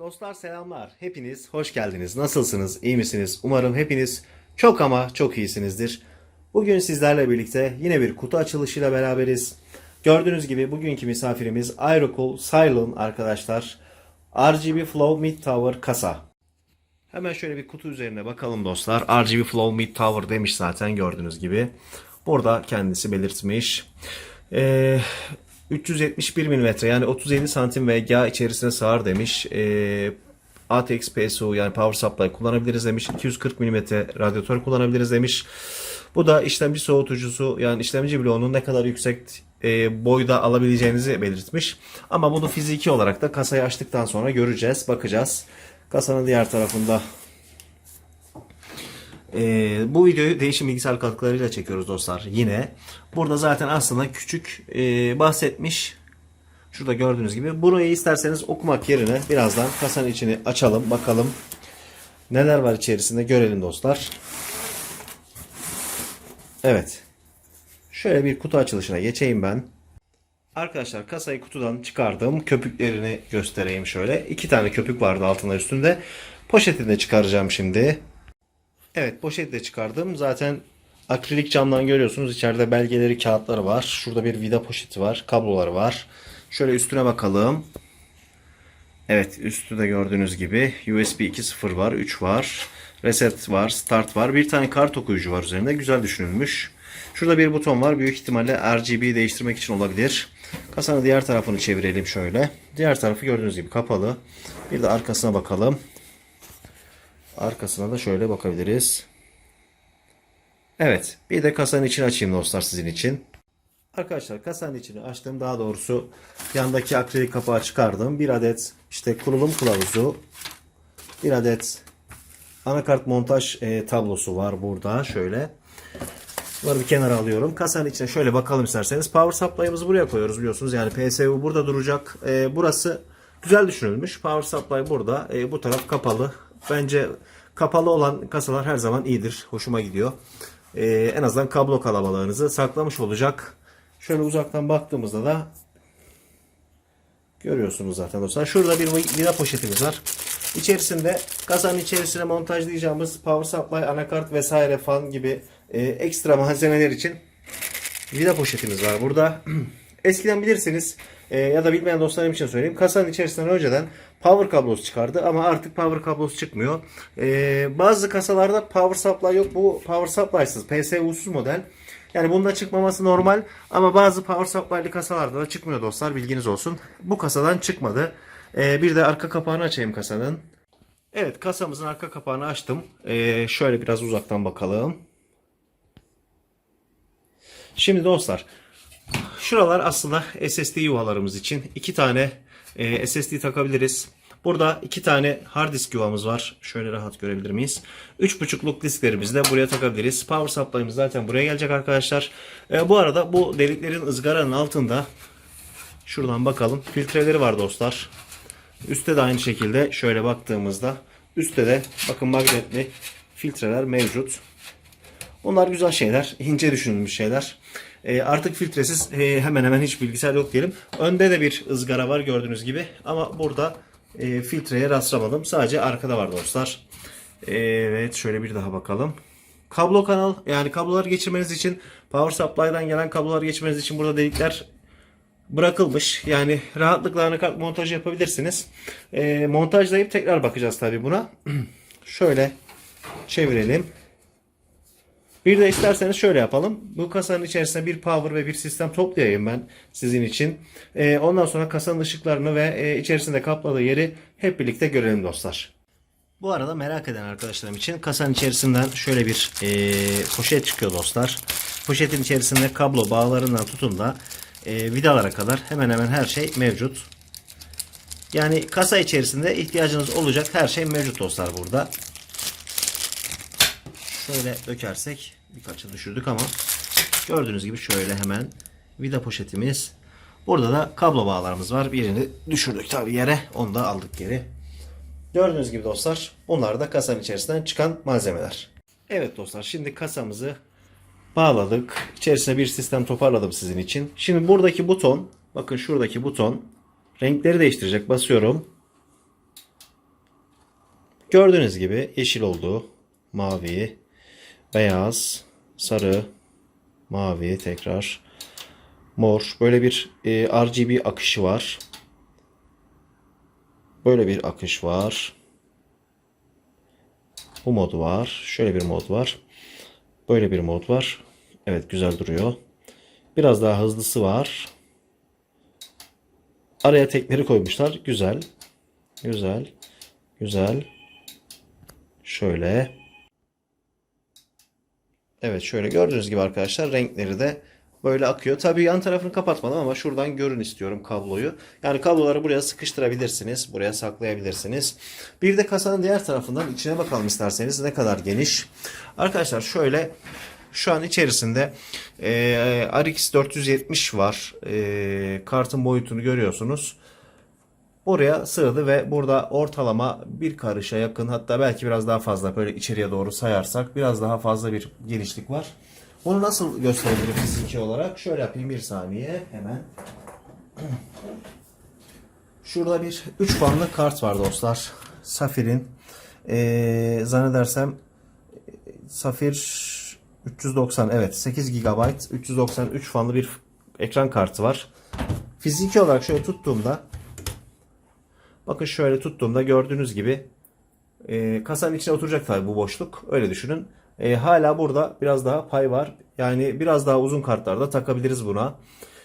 Dostlar selamlar. Hepiniz hoş geldiniz. Nasılsınız? İyi misiniz? Umarım hepiniz çok ama çok iyisinizdir. Bugün sizlerle birlikte yine bir kutu açılışıyla beraberiz. Gördüğünüz gibi bugünkü misafirimiz Aerocool Cylon arkadaşlar. RGB Flow Mid Tower kasa. Hemen şöyle bir kutu üzerine bakalım dostlar. RGB Flow Mid Tower demiş zaten gördüğünüz gibi. Burada kendisi belirtmiş. Ee, 371 mm yani 37 santim VGA içerisine sığar demiş. Ee, ATX PSU yani power supply kullanabiliriz demiş. 240 mm radyatör kullanabiliriz demiş. Bu da işlemci soğutucusu yani işlemci bloğunun ne kadar yüksek e, boyda alabileceğinizi belirtmiş. Ama bunu fiziki olarak da kasayı açtıktan sonra göreceğiz, bakacağız. Kasanın diğer tarafında ee, bu videoyu değişim bilgisayar katkılarıyla çekiyoruz dostlar. Yine burada zaten aslında küçük e, bahsetmiş. Şurada gördüğünüz gibi. Burayı isterseniz okumak yerine birazdan kasanın içini açalım. Bakalım neler var içerisinde görelim dostlar. Evet. Şöyle bir kutu açılışına geçeyim ben. Arkadaşlar kasayı kutudan çıkardım. Köpüklerini göstereyim şöyle. İki tane köpük vardı altında üstünde. Poşetini de çıkaracağım şimdi. Evet poşeti de çıkardım. Zaten akrilik camdan görüyorsunuz. İçeride belgeleri, kağıtları var. Şurada bir vida poşeti var. Kabloları var. Şöyle üstüne bakalım. Evet üstü de gördüğünüz gibi USB 2.0 var. 3 var. Reset var. Start var. Bir tane kart okuyucu var üzerinde. Güzel düşünülmüş. Şurada bir buton var. Büyük ihtimalle RGB değiştirmek için olabilir. Kasanın diğer tarafını çevirelim şöyle. Diğer tarafı gördüğünüz gibi kapalı. Bir de arkasına bakalım. Arkasına da şöyle bakabiliriz. Evet. Bir de kasanın içini açayım dostlar sizin için. Arkadaşlar kasanın içini açtım. Daha doğrusu yandaki akrilik kapağı çıkardım. Bir adet işte kurulum kılavuzu. Bir adet anakart montaj e, tablosu var burada. Şöyle. Bunları bir kenara alıyorum. Kasanın içine şöyle bakalım isterseniz. Power supply'ımızı buraya koyuyoruz biliyorsunuz. Yani PSU burada duracak. E, burası güzel düşünülmüş. Power supply burada. E, bu taraf kapalı. Bence kapalı olan kasalar her zaman iyidir. Hoşuma gidiyor. E, en azından kablo kalabalığınızı saklamış olacak. Şöyle uzaktan baktığımızda da görüyorsunuz zaten dostlar. Şurada bir vida poşetimiz var. İçerisinde kasanın içerisine montajlayacağımız power supply, anakart vesaire fan gibi e, ekstra malzemeler için vida poşetimiz var burada. Eskiden bilirsiniz e, ya da bilmeyen dostlarım için söyleyeyim. Kasanın içerisinden önceden power kablosu çıkardı ama artık power kablosu çıkmıyor. E, bazı kasalarda power supply yok. Bu power supply'sız, PSU'suz model. Yani bunda çıkmaması normal ama bazı power supply'lı kasalarda da çıkmıyor dostlar bilginiz olsun. Bu kasadan çıkmadı. E, bir de arka kapağını açayım kasanın. Evet kasamızın arka kapağını açtım. E, şöyle biraz uzaktan bakalım. Şimdi dostlar Şuralar aslında SSD yuvalarımız için. iki tane e, SSD takabiliriz. Burada iki tane hard disk yuvamız var. Şöyle rahat görebilir miyiz? 3.5'luk disklerimizi de buraya takabiliriz. Power supply'ımız zaten buraya gelecek arkadaşlar. E, bu arada bu deliklerin ızgaranın altında şuradan bakalım. Filtreleri var dostlar. Üstte de aynı şekilde şöyle baktığımızda üstte de bakın magnetli filtreler mevcut. Bunlar güzel şeyler. ince düşünülmüş şeyler. E, artık filtresiz e, hemen hemen hiç bilgisayar yok diyelim. Önde de bir ızgara var gördüğünüz gibi. Ama burada e, filtreye rastlamadım. Sadece arkada var dostlar. Evet şöyle bir daha bakalım. Kablo kanal yani kablolar geçirmeniz için power supply'dan gelen kablolar geçirmeniz için burada delikler bırakılmış. Yani rahatlıkla anakart montajı yapabilirsiniz. E, montajlayıp tekrar bakacağız tabi buna. şöyle çevirelim. Bir de isterseniz şöyle yapalım. Bu kasanın içerisine bir power ve bir sistem toplayayım ben sizin için. Ee, ondan sonra kasanın ışıklarını ve e, içerisinde kapladığı yeri hep birlikte görelim dostlar. Bu arada merak eden arkadaşlarım için kasanın içerisinden şöyle bir e, poşet çıkıyor dostlar. Poşetin içerisinde kablo bağlarından tutun da e, vidalara kadar hemen hemen her şey mevcut. Yani kasa içerisinde ihtiyacınız olacak her şey mevcut dostlar burada. Şöyle dökersek birkaçı düşürdük ama gördüğünüz gibi şöyle hemen vida poşetimiz. Burada da kablo bağlarımız var. Birini düşürdük tabii yere. Onu da aldık geri. Gördüğünüz gibi dostlar bunlar da kasanın içerisinden çıkan malzemeler. Evet dostlar şimdi kasamızı bağladık. İçerisine bir sistem toparladım sizin için. Şimdi buradaki buton bakın şuradaki buton renkleri değiştirecek. Basıyorum. Gördüğünüz gibi yeşil oldu. Mavi, beyaz, sarı, mavi tekrar mor. Böyle bir e, RGB akışı var. Böyle bir akış var. Bu mod var. Şöyle bir mod var. Böyle bir mod var. Evet güzel duruyor. Biraz daha hızlısı var. Araya tekleri koymuşlar. Güzel. Güzel. Güzel. Şöyle. Evet şöyle gördüğünüz gibi arkadaşlar renkleri de böyle akıyor. Tabii yan tarafını kapatmadım ama şuradan görün istiyorum kabloyu. Yani kabloları buraya sıkıştırabilirsiniz. Buraya saklayabilirsiniz. Bir de kasanın diğer tarafından içine bakalım isterseniz ne kadar geniş. Arkadaşlar şöyle şu an içerisinde e, RX 470 var. E, kartın boyutunu görüyorsunuz. Buraya sığdı ve burada ortalama bir karışa yakın hatta belki biraz daha fazla böyle içeriye doğru sayarsak biraz daha fazla bir genişlik var. Bunu nasıl gösterebilirim fiziki olarak? Şöyle yapayım bir saniye hemen. Şurada bir 3 fanlı kart var dostlar. Safir'in ee, zannedersem Safir 390 evet 8 GB 393 fanlı bir ekran kartı var. Fiziki olarak şöyle tuttuğumda Bakın şöyle tuttuğumda gördüğünüz gibi e, kasanın içine oturacak tabii bu boşluk. Öyle düşünün. E, hala burada biraz daha pay var. Yani biraz daha uzun kartlarda takabiliriz buna.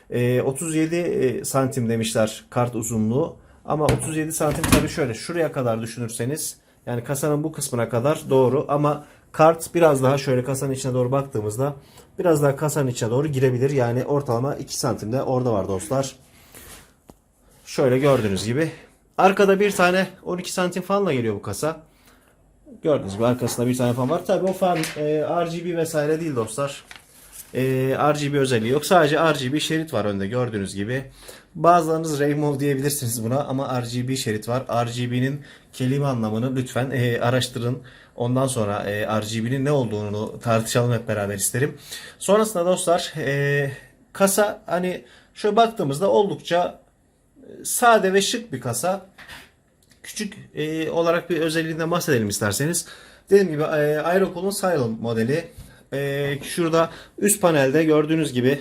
E, 37 e, santim demişler kart uzunluğu. Ama 37 santim tabii şöyle şuraya kadar düşünürseniz yani kasanın bu kısmına kadar doğru ama kart biraz daha şöyle kasanın içine doğru baktığımızda biraz daha kasanın içine doğru girebilir. Yani ortalama 2 santimde orada var dostlar. Şöyle gördüğünüz gibi Arkada bir tane 12 santim fanla geliyor bu kasa. Gördüğünüz gibi arkasında bir tane fan var. Tabi o fan e, RGB vesaire değil dostlar. E, RGB özelliği yok. Sadece RGB şerit var önde gördüğünüz gibi. Bazılarınız Rainbow diyebilirsiniz buna ama RGB şerit var. RGB'nin kelime anlamını lütfen e, araştırın. Ondan sonra e, RGB'nin ne olduğunu tartışalım hep beraber isterim. Sonrasında dostlar e, kasa hani şöyle baktığımızda oldukça sade ve şık bir kasa. Küçük e, olarak bir özelliğinden bahsedelim isterseniz. Dediğim gibi e, Aerocool'un Silent modeli. E, şurada üst panelde gördüğünüz gibi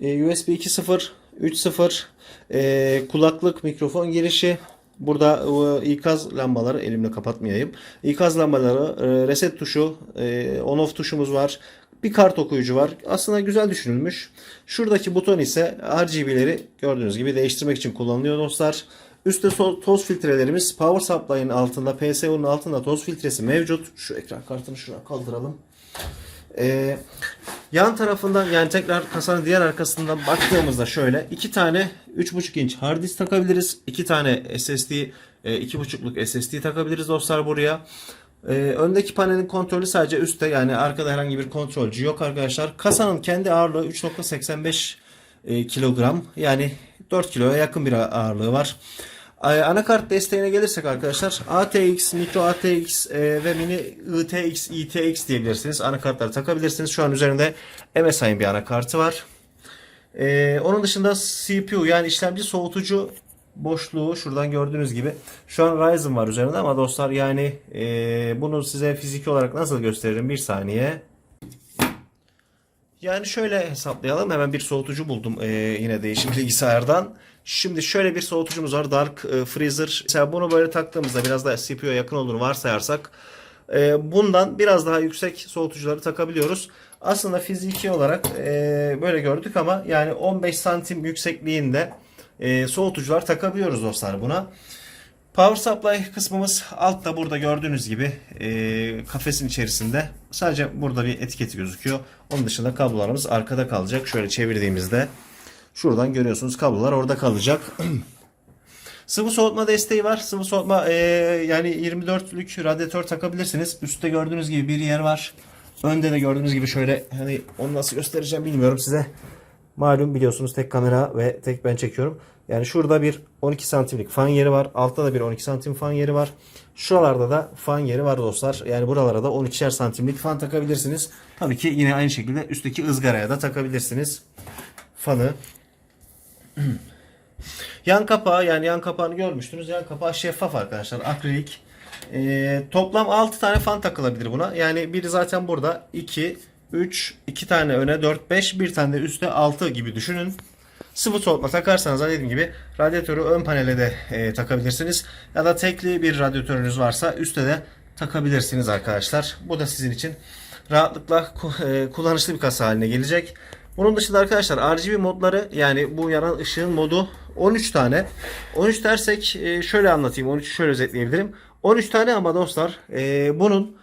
e, USB 2.0, 3.0 e, kulaklık mikrofon girişi. Burada e, ikaz lambaları elimle kapatmayayım. İkaz lambaları, e, reset tuşu, e, on off tuşumuz var. Bir kart okuyucu var. Aslında güzel düşünülmüş. Şuradaki buton ise RGB'leri gördüğünüz gibi değiştirmek için kullanılıyor dostlar. Üstte toz filtrelerimiz Power Supply'ın altında PSU'nun altında toz filtresi mevcut. Şu ekran kartını şuraya kaldıralım. Ee, yan tarafından yani tekrar kasanın diğer arkasından baktığımızda şöyle iki tane 3.5 inç hard disk takabiliriz. iki tane SSD e, 2.5'luk SSD takabiliriz dostlar buraya. Ee, öndeki panelin kontrolü sadece üstte yani arkada herhangi bir kontrolcü yok arkadaşlar. Kasanın kendi ağırlığı 3.85 e, kilogram yani 4 kiloya yakın bir ağırlığı var. Ee, anakart desteğine gelirsek arkadaşlar ATX, Micro ATX e, ve Mini ITX, ITX diyebilirsiniz. Anakartları takabilirsiniz. Şu an üzerinde MSI'nin bir anakartı var. Ee, onun dışında CPU yani işlemci soğutucu boşluğu şuradan gördüğünüz gibi şu an Ryzen var üzerinde ama dostlar yani e, bunu size fiziki olarak nasıl gösteririm bir saniye. Yani şöyle hesaplayalım hemen bir soğutucu buldum e, yine değişim bilgisayardan. Şimdi şöyle bir soğutucumuz var Dark e, Freezer. Mesela bunu böyle taktığımızda biraz daha CPU'ya yakın olduğunu varsayarsak e, bundan biraz daha yüksek soğutucuları takabiliyoruz. Aslında fiziki olarak e, böyle gördük ama yani 15 santim yüksekliğinde e, soğutucular takabiliyoruz dostlar buna. Power supply kısmımız altta burada gördüğünüz gibi e, kafesin içerisinde. Sadece burada bir etiketi gözüküyor. Onun dışında kablolarımız arkada kalacak. Şöyle çevirdiğimizde şuradan görüyorsunuz kablolar orada kalacak. Sıvı soğutma desteği var. Sıvı soğutma e, yani 24'lük radyatör takabilirsiniz. Üstte gördüğünüz gibi bir yer var. Önde de gördüğünüz gibi şöyle hani onu nasıl göstereceğim bilmiyorum size. Malum biliyorsunuz tek kamera ve tek ben çekiyorum. Yani şurada bir 12 santimlik fan yeri var. Altta da bir 12 santim fan yeri var. Şuralarda da fan yeri var dostlar. Yani buralara da 12'şer santimlik fan takabilirsiniz. Tabii ki yine aynı şekilde üstteki ızgaraya da takabilirsiniz. Fanı. Yan kapağı yani yan kapağını görmüştünüz. Yan kapağı şeffaf arkadaşlar. Akrilik. Ee, toplam 6 tane fan takılabilir buna. Yani biri zaten burada 2, 3, 2 tane öne 4, 5, bir tane de üstte 6 gibi düşünün. Sıvı soğutma takarsanız da dediğim gibi radyatörü ön panele de e, takabilirsiniz. Ya da tekli bir radyatörünüz varsa üstte de takabilirsiniz arkadaşlar. Bu da sizin için rahatlıkla e, kullanışlı bir kasa haline gelecek. Bunun dışında arkadaşlar RGB modları yani bu yanan ışığın modu 13 tane. 13 dersek e, şöyle anlatayım. 13'ü şöyle özetleyebilirim. 13 tane ama dostlar e, bunun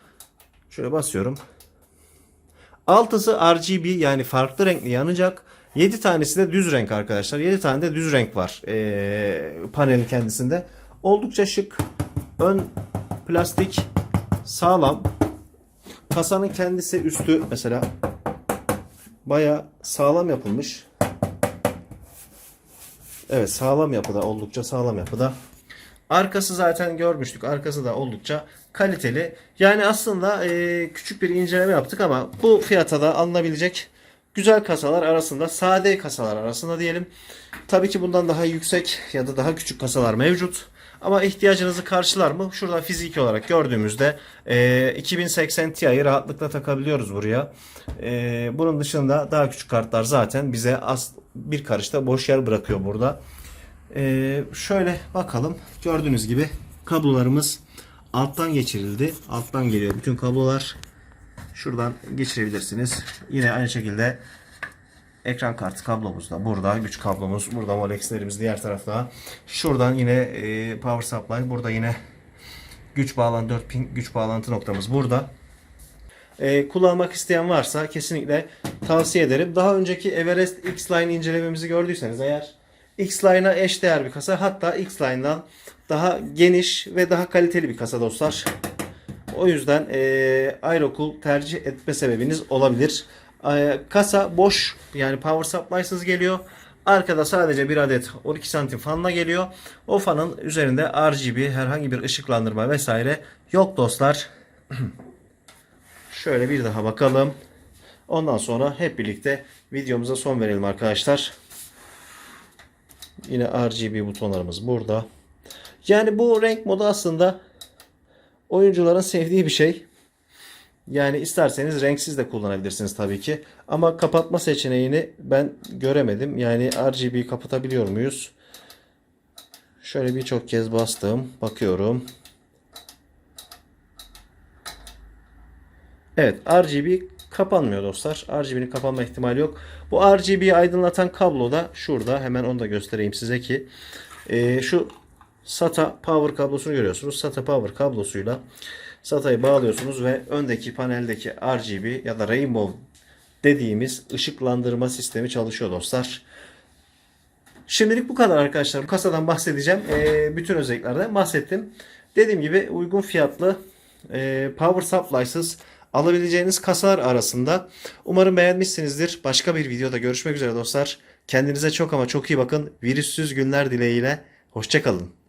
şöyle basıyorum. Altısı RGB yani farklı renkli yanacak. 7 tanesi de düz renk arkadaşlar. 7 tane de düz renk var ee, panelin kendisinde. Oldukça şık. Ön plastik sağlam. Kasanın kendisi üstü mesela baya sağlam yapılmış. Evet sağlam yapıda oldukça sağlam yapıda. Arkası zaten görmüştük. Arkası da oldukça kaliteli. Yani aslında e, küçük bir inceleme yaptık ama bu fiyata da alınabilecek güzel kasalar arasında, sade kasalar arasında diyelim. Tabii ki bundan daha yüksek ya da daha küçük kasalar mevcut. Ama ihtiyacınızı karşılar mı? Şurada fiziki olarak gördüğümüzde e, 2080 Ti'yi rahatlıkla takabiliyoruz buraya. E, bunun dışında daha küçük kartlar zaten bize az bir karışta boş yer bırakıyor burada. Ee, şöyle bakalım. Gördüğünüz gibi kablolarımız alttan geçirildi. Alttan geliyor bütün kablolar. Şuradan geçirebilirsiniz. Yine aynı şekilde ekran kartı kablomuz da burada. Güç kablomuz. Burada Molex'lerimiz diğer tarafta. Şuradan yine e, power supply. Burada yine güç bağlantı 4 pin güç bağlantı noktamız burada. Ee, kullanmak isteyen varsa kesinlikle tavsiye ederim. Daha önceki Everest X-Line incelememizi gördüyseniz eğer X-Line'a eşdeğer bir kasa hatta X-Line'dan daha geniş ve daha kaliteli bir kasa dostlar. O yüzden e, Aerocool tercih etme sebebiniz olabilir. E, kasa boş yani power supply'sız geliyor. Arkada sadece bir adet 12 santim fanla geliyor. O fanın üzerinde RGB herhangi bir ışıklandırma vesaire yok dostlar. Şöyle bir daha bakalım. Ondan sonra hep birlikte videomuza son verelim arkadaşlar. Yine RGB butonlarımız burada. Yani bu renk modu aslında oyuncuların sevdiği bir şey. Yani isterseniz renksiz de kullanabilirsiniz tabii ki. Ama kapatma seçeneğini ben göremedim. Yani RGB'yi kapatabiliyor muyuz? Şöyle birçok kez bastım. Bakıyorum. Evet RGB kapanmıyor dostlar. RGB'nin kapanma ihtimali yok. Bu RGB'yi aydınlatan kablo da şurada. Hemen onu da göstereyim size ki. Ee, şu SATA power kablosunu görüyorsunuz. SATA power kablosuyla SATA'yı bağlıyorsunuz ve öndeki paneldeki RGB ya da Rainbow dediğimiz ışıklandırma sistemi çalışıyor dostlar. Şimdilik bu kadar arkadaşlar. Kasadan bahsedeceğim. Ee, bütün özelliklerden bahsettim. Dediğim gibi uygun fiyatlı e, power supply'sız alabileceğiniz kasalar arasında. Umarım beğenmişsinizdir. Başka bir videoda görüşmek üzere dostlar. Kendinize çok ama çok iyi bakın. Virüsüz günler dileğiyle. Hoşçakalın.